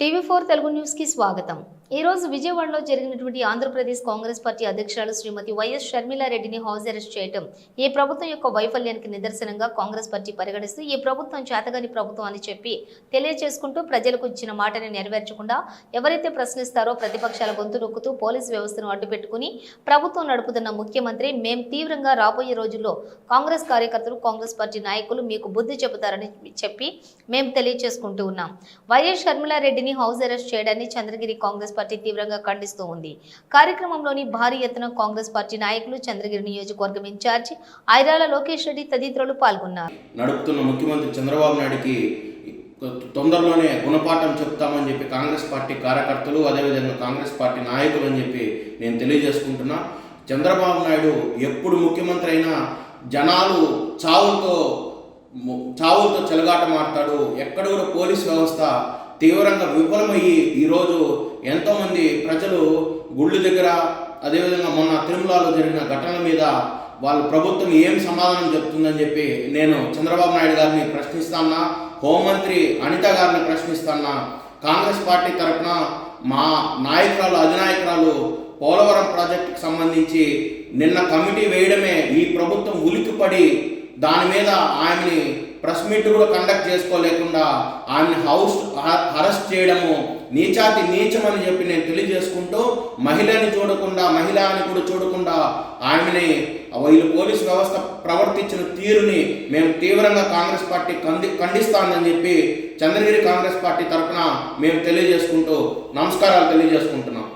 T four Telugu న్యూస్కి స్వాగతం. ఈ రోజు విజయవాడలో జరిగినటువంటి ఆంధ్రప్రదేశ్ కాంగ్రెస్ పార్టీ అధ్యక్షురాలు శ్రీమతి వైఎస్ షర్మిలారెడ్డిని హౌస్ అరెస్ట్ చేయడం ఈ ప్రభుత్వం యొక్క వైఫల్యానికి నిదర్శనంగా కాంగ్రెస్ పార్టీ పరిగణిస్తూ ఈ ప్రభుత్వం చేతగాని ప్రభుత్వం అని చెప్పి తెలియజేసుకుంటూ ప్రజలకు ఇచ్చిన మాటని నెరవేర్చకుండా ఎవరైతే ప్రశ్నిస్తారో ప్రతిపక్షాల గొంతు నొక్కుతూ పోలీసు వ్యవస్థను అడ్డుపెట్టుకుని ప్రభుత్వం నడుపుతున్న ముఖ్యమంత్రి మేం తీవ్రంగా రాబోయే రోజుల్లో కాంగ్రెస్ కార్యకర్తలు కాంగ్రెస్ పార్టీ నాయకులు మీకు బుద్ధి చెబుతారని చెప్పి మేము తెలియజేసుకుంటూ ఉన్నాం. వైఎస్ షర్మిలారెడ్డిని హౌస్ అరెస్ట్ చేయడాన్ని చంద్రగిరి కాంగ్రెస్ పార్టీ తీవ్రంగా ఖండిస్తూ ఉంది. కార్యక్రమంలోని భారీ ఎత్తున కాంగ్రెస్ పార్టీ నాయకులు చంద్రగిరి నియోజకవర్గం ఇన్ఛార్జి ఐరాల లోకేష్ రెడ్డి తదితరులు పాల్గొన్నారు. నడుపుతున్న ముఖ్యమంత్రి చంద్రబాబు నాయుడికి తొందరలోనే గుణపాఠం చెప్తామని చెప్పి కాంగ్రెస్ పార్టీ కార్యకర్తలు అదేవిధంగా కాంగ్రెస్ పార్టీ నాయకులు అని చెప్పి నేను తెలియజేసుకుంటున్నా. చంద్రబాబు నాయుడు ఎప్పుడు ముఖ్యమంత్రి అయినా జనాలు చావులతో చావులతో చెలగాట మాడతాడు ఎక్కడ కూడా పోలీస్ వ్యవస్థ తీవ్రంగా విఫలమయ్యి ఈరోజు ఎంతోమంది ప్రజలు గుళ్ళు దగ్గర అదేవిధంగా మొన్న తిరుమలలో జరిగిన ఘటనల మీద వాళ్ళ ప్రభుత్వం ఏం సమాధానం చెప్తుందని చెప్పి నేను చంద్రబాబు నాయుడు గారిని ప్రశ్నిస్తానా హోంమంత్రి అనిత గారిని ప్రశ్నిస్తానా కాంగ్రెస్ పార్టీ తరఫున మా నాయకురాలు అధినాయకురాలు పోలవరం ప్రాజెక్టుకు సంబంధించి నిన్న కమిటీ వేయడమే ఈ ప్రభుత్వం ఉలిక్కిపడి దాని మీద ఆయన్ని ప్రెస్ మీట్ కూడా కండక్ట్ చేసుకోలేకుండా ఆమెను హౌస్ అరెస్ట్ చేయడము నీచాతి నీచమని చెప్పి నేను తెలియజేసుకుంటూ మహిళని చూడకుండా మహిళ అని కూడా చూడకుండా ఆమెని వీళ్ళు పోలీస్ వ్యవస్థ ప్రవర్తించిన తీరుని మేము తీవ్రంగా కాంగ్రెస్ పార్టీ కంది ఖండిస్తానని చెప్పి చంద్రగిరి కాంగ్రెస్ పార్టీ తరఫున మేము తెలియజేసుకుంటూ నమస్కారాలు తెలియజేసుకుంటున్నాం.